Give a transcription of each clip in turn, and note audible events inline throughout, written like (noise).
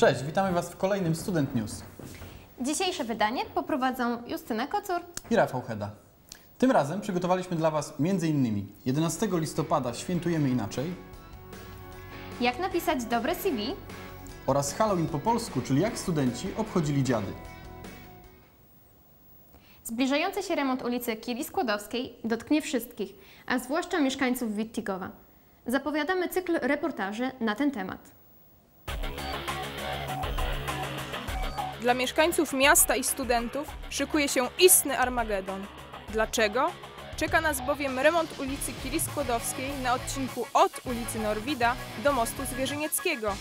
Cześć, witamy Was w kolejnym Student News Dzisiejsze wydanie poprowadzą Justyna Kocur, i Rafał Heda. Tym razem przygotowaliśmy dla Was m.in. 11 listopada świętujemy inaczej jak napisać dobre CV, oraz Halloween po polsku, czyli jak studenci obchodzili dziady. zbliżający się remont ulicy Kiri Skłodowskiej dotknie wszystkich, a zwłaszcza mieszkańców Wittigowa. Zapowiadamy cykl reportaży na ten temat. Dla mieszkańców miasta i studentów szykuje się istny Armagedon. Dlaczego? Czeka nas bowiem remont ulicy Kili Skłodowskiej na odcinku od ulicy Norwida do mostu Zwierzynieckiego.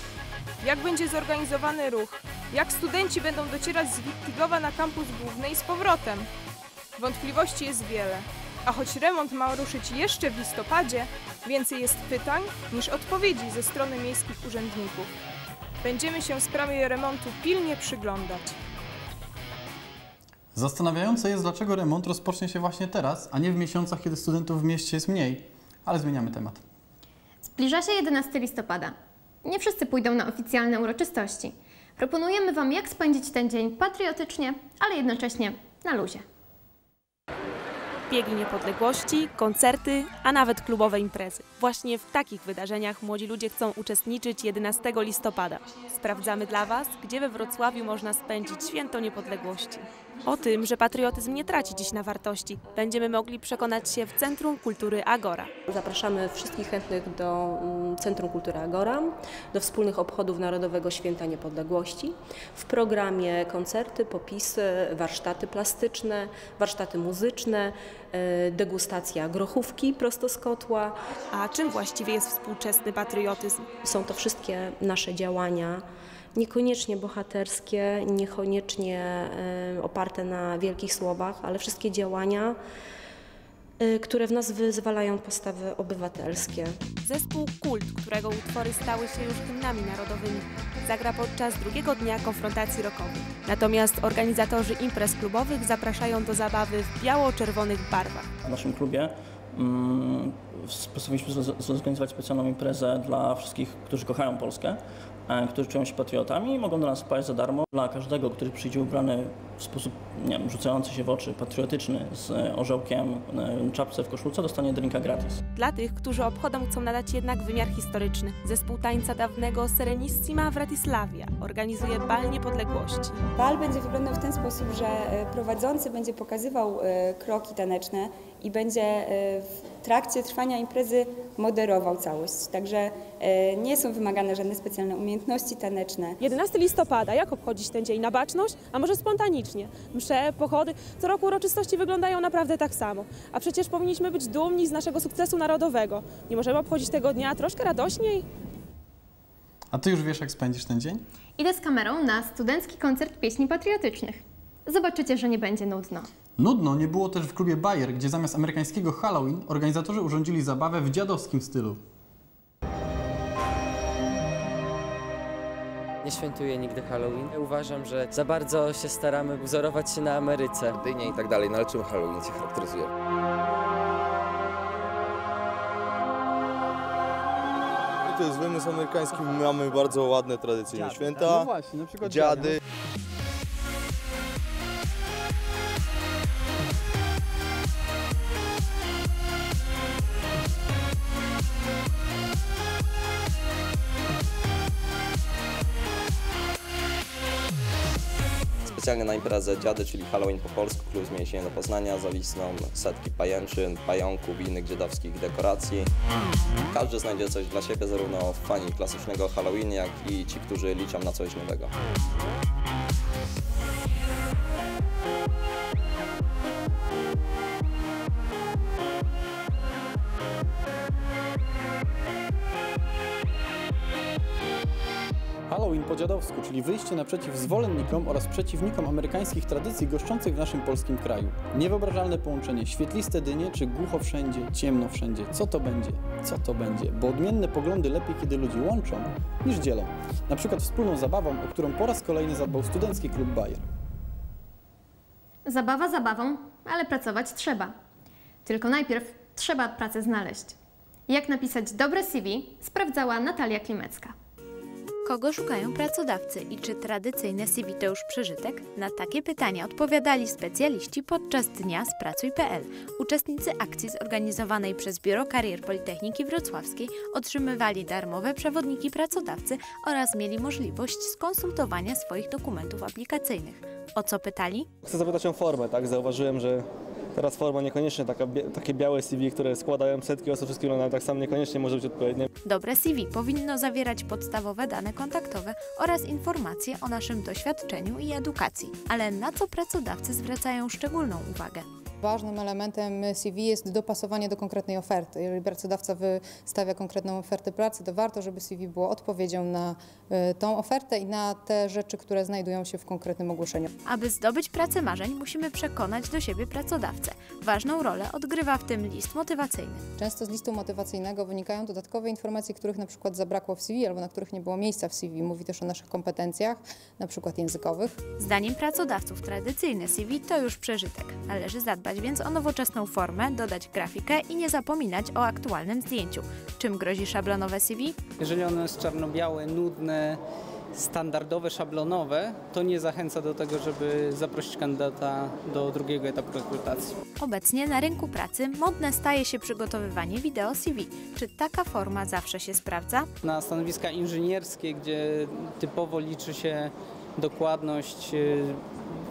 Jak będzie zorganizowany ruch? Jak studenci będą docierać z Wittigowa na kampus główny i z powrotem? Wątpliwości jest wiele. A choć remont ma ruszyć jeszcze w listopadzie, więcej jest pytań niż odpowiedzi ze strony miejskich urzędników. Będziemy się sprawie remontu pilnie przyglądać. Zastanawiające jest, dlaczego remont rozpocznie się właśnie teraz, a nie w miesiącach, kiedy studentów w mieście jest mniej. Ale zmieniamy temat. Zbliża się 11 listopada. Nie wszyscy pójdą na oficjalne uroczystości. Proponujemy Wam, jak spędzić ten dzień patriotycznie, ale jednocześnie na luzie. Biegi niepodległości, koncerty, a nawet klubowe imprezy. Właśnie w takich wydarzeniach młodzi ludzie chcą uczestniczyć 11 listopada. Sprawdzamy dla Was, gdzie we Wrocławiu można spędzić święto niepodległości. O tym, że patriotyzm nie traci dziś na wartości, będziemy mogli przekonać się w Centrum Kultury Agora. Zapraszamy wszystkich chętnych do mm, Centrum Kultury Agora, do wspólnych obchodów Narodowego Święta Niepodległości. W programie koncerty, popisy, warsztaty plastyczne, warsztaty muzyczne, e, degustacja grochówki prosto z kotła. A czym właściwie jest współczesny patriotyzm? Są to wszystkie nasze działania, niekoniecznie bohaterskie, niekoniecznie oparte na wielkich słowach, ale wszystkie działania, e, które w nas wyzwalają postawy obywatelskie. Zespół Kult, którego utwory stały się już hymnami narodowymi, zagra podczas drugiego dnia konfrontacji rockowej. Natomiast organizatorzy imprez klubowych zapraszają do zabawy w biało-czerwonych barwach. w naszym klubie postanowiliśmy zro- zorganizować specjalną imprezę dla wszystkich, którzy kochają Polskę, e, którzy czują się patriotami i mogą do nas wpaść za darmo. Dla każdego, który przyjdzie ubrany w sposób nie wiem, rzucający się w oczy, patriotyczny, z e, orzełkiem, e, czapce w koszulce, dostanie drinka gratis. Dla tych, którzy obchodom chcą nadać jednak wymiar historyczny, zespół tańca dawnego Serenissima Wratislavia organizuje bal niepodległości. Bal będzie wyglądał w ten sposób, że e, prowadzący będzie pokazywał e, kroki taneczne i będzie e, w trakcie trwania imprezy moderował całość. Także e, nie są wymagane żadne specjalne umiejętności taneczne. 11 listopada, jak obchodzić ten dzień? Na baczność, a może spontanicznie? Msze, pochody, co roku uroczystości wyglądają naprawdę tak samo. A przecież powinniśmy być dumni z naszego sukcesu narodowego. Nie możemy obchodzić tego dnia troszkę radośniej? A Ty już wiesz, jak spędzisz ten dzień? Idę z kamerą na studencki koncert pieśni patriotycznych. Zobaczycie, że nie będzie nudno. Nudno nie było też w klubie Bayer, gdzie zamiast amerykańskiego Halloween organizatorzy urządzili zabawę w dziadowskim stylu. Nie świętuję nigdy Halloween. Uważam, że za bardzo się staramy wzorować się na Ameryce. dynie i tak dalej, no ale czym Halloween się charakteryzuje? To jest wymysł amerykański, my mamy bardzo ładne tradycyjne święta, No właśnie, na przykład dziady. Specjalnie na imprezę Dziady, czyli Halloween po polsku, klub zmieni się do Poznania, zawisną setki pajęczyn, pająków i innych dziadowskich dekoracji. Każdy znajdzie coś dla siebie, zarówno fani klasycznego Halloween, jak i ci, którzy liczą na coś nowego. Po dziadowsku, czyli wyjście naprzeciw zwolennikom oraz przeciwnikom amerykańskich tradycji goszczących w naszym polskim kraju. Niewyobrażalne połączenie świetliste dynie czy głucho wszędzie, ciemno wszędzie. Co to będzie? Co to będzie? Bo odmienne poglądy lepiej, kiedy ludzi łączą, niż dzielą. Na przykład wspólną zabawą, o którą po raz kolejny zadbał studencki klub Bayer. Zabawa zabawą, ale pracować trzeba. Tylko najpierw trzeba pracę znaleźć. Jak napisać dobre CV, sprawdzała Natalia Klimecka. Kogo szukają pracodawcy i czy tradycyjne CV to już przeżytek? Na takie pytania odpowiadali specjaliści podczas dnia z Pracuj.pl. Uczestnicy akcji zorganizowanej przez Biuro Karier Politechniki Wrocławskiej otrzymywali darmowe przewodniki pracodawcy oraz mieli możliwość skonsultowania swoich dokumentów aplikacyjnych. O co pytali? Chcę zapytać o formę, tak? Zauważyłem, że teraz forma niekoniecznie taka, takie białe CV, które składają setki osób, wszystkie wyglądają tak samo, niekoniecznie może być odpowiednie. Dobre CV powinno zawierać podstawowe dane kontaktowe oraz informacje o naszym doświadczeniu i edukacji. Ale na co pracodawcy zwracają szczególną uwagę? Ważnym elementem CV jest dopasowanie do konkretnej oferty. Jeżeli pracodawca wystawia konkretną ofertę pracy, to warto, żeby CV było odpowiedzią na y, tą ofertę i na te rzeczy, które znajdują się w konkretnym ogłoszeniu. Aby zdobyć pracę marzeń, musimy przekonać do siebie pracodawcę. Ważną rolę odgrywa w tym list motywacyjny. Często z listu motywacyjnego wynikają dodatkowe informacje, których na przykład zabrakło w CV albo na których nie było miejsca w CV. Mówi też o naszych kompetencjach, na przykład językowych. Zdaniem pracodawców tradycyjne CV to już przeżytek. Należy zadbać więc o nowoczesną formę, dodać grafikę i nie zapominać o aktualnym zdjęciu. Czym grozi szablonowe CV? Jeżeli ono jest czarno-białe, nudne, standardowe, szablonowe, to nie zachęca do tego, żeby zaprosić kandydata do drugiego etapu rekrutacji. Obecnie na rynku pracy modne staje się przygotowywanie wideo CV. Czy taka forma zawsze się sprawdza? Na stanowiska inżynierskie, gdzie typowo liczy się dokładność, y,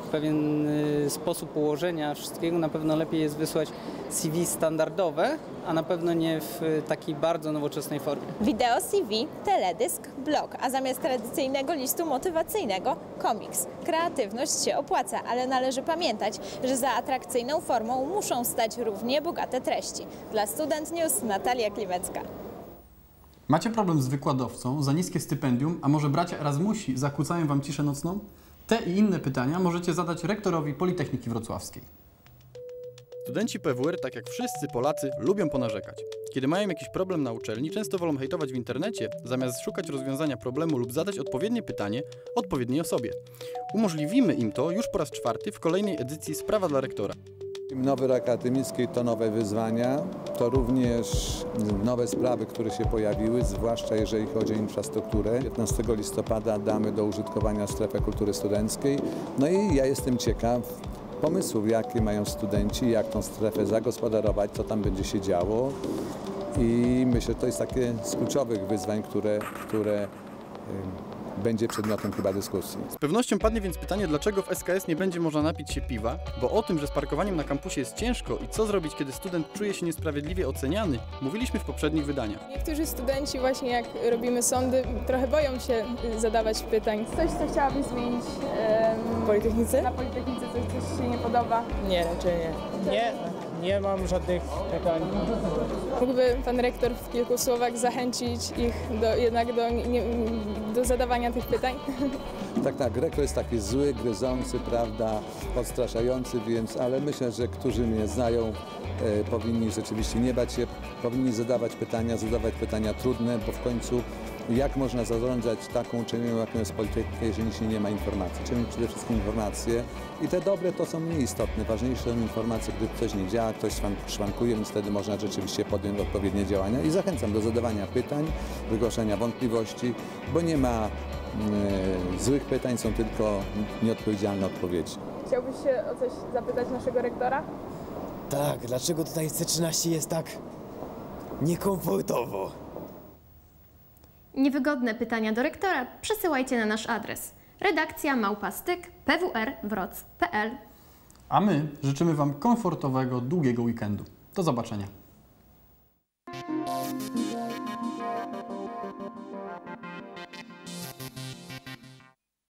pewien y, sposób ułożenia wszystkiego, na pewno lepiej jest wysłać CV standardowe, a na pewno nie w y, takiej bardzo nowoczesnej formie. Wideo CV, teledysk, blog, a zamiast tradycyjnego listu motywacyjnego komiks. Kreatywność się opłaca, ale należy pamiętać, że za atrakcyjną formą muszą stać równie bogate treści. Dla Student News Natalia Klimecka. Macie problem z wykładowcą, za niskie stypendium, a może bracia Erasmusi zakłócają Wam ciszę nocną? Te i inne pytania możecie zadać rektorowi Politechniki Wrocławskiej. Studenci PWR, tak jak wszyscy Polacy, lubią ponarzekać. Kiedy mają jakiś problem na uczelni, często wolą hejtować w internecie, zamiast szukać rozwiązania problemu lub zadać odpowiednie pytanie odpowiedniej osobie. Umożliwimy im to już po raz czwarty w kolejnej edycji Sprawa dla rektora. Nowy rok akademicki to nowe wyzwania, to również nowe sprawy, które się pojawiły, zwłaszcza jeżeli chodzi o infrastrukturę. 15 listopada damy do użytkowania strefę kultury studenckiej. No i ja jestem ciekaw pomysłów, jakie mają studenci, jak tą strefę zagospodarować, co tam będzie się działo. I myślę, że to jest takie z kluczowych wyzwań, które, które będzie przedmiotem chyba dyskusji. Z pewnością padnie więc pytanie, dlaczego w SKS nie będzie można napić się piwa, bo o tym, że z parkowaniem na kampusie jest ciężko i co zrobić, kiedy student czuje się niesprawiedliwie oceniany, mówiliśmy w poprzednich wydaniach. Niektórzy studenci właśnie jak robimy sądy, trochę boją się y, zadawać pytań. Coś, co chciałabyś zmienić w Politechnice? Na Politechnice coś, coś się nie podoba? Nie, raczej nie. Nie, nie mam żadnych pytań. Mógłby pan rektor w kilku słowach zachęcić ich do, jednak do, nie, do zadawania tych pytań? (laughs) Tak, tak, rektor jest taki zły, gryzący, prawda, odstraszający, więc, ale myślę, że którzy mnie znają, e, powinni rzeczywiście nie bać się, powinni zadawać pytania, zadawać pytania trudne, bo w końcu jak można zarządzać taką uczelnią, jaką jest Politechnika, jeżeli się nie ma informacji? Trzeba mieć przede wszystkim informacje i te dobre to są mniej istotne. Ważniejsze są informacje, gdy coś nie działa, ktoś szwan- szwankuje, więc wtedy można rzeczywiście podjąć odpowiednie działania i zachęcam do zadawania pytań, wygłaszania wątpliwości, bo nie ma mm, złych pytań, są tylko nieodpowiedzialne odpowiedzi. Chciałbyś się o coś zapytać naszego rektora? Tak, dlaczego tutaj C13 jest tak niekomfortowo? Niewygodne pytania do rektora przesyłajcie na nasz adres redakcja małpastyk pwr.wroc.pl A my życzymy Wam komfortowego, długiego weekendu. Do zobaczenia.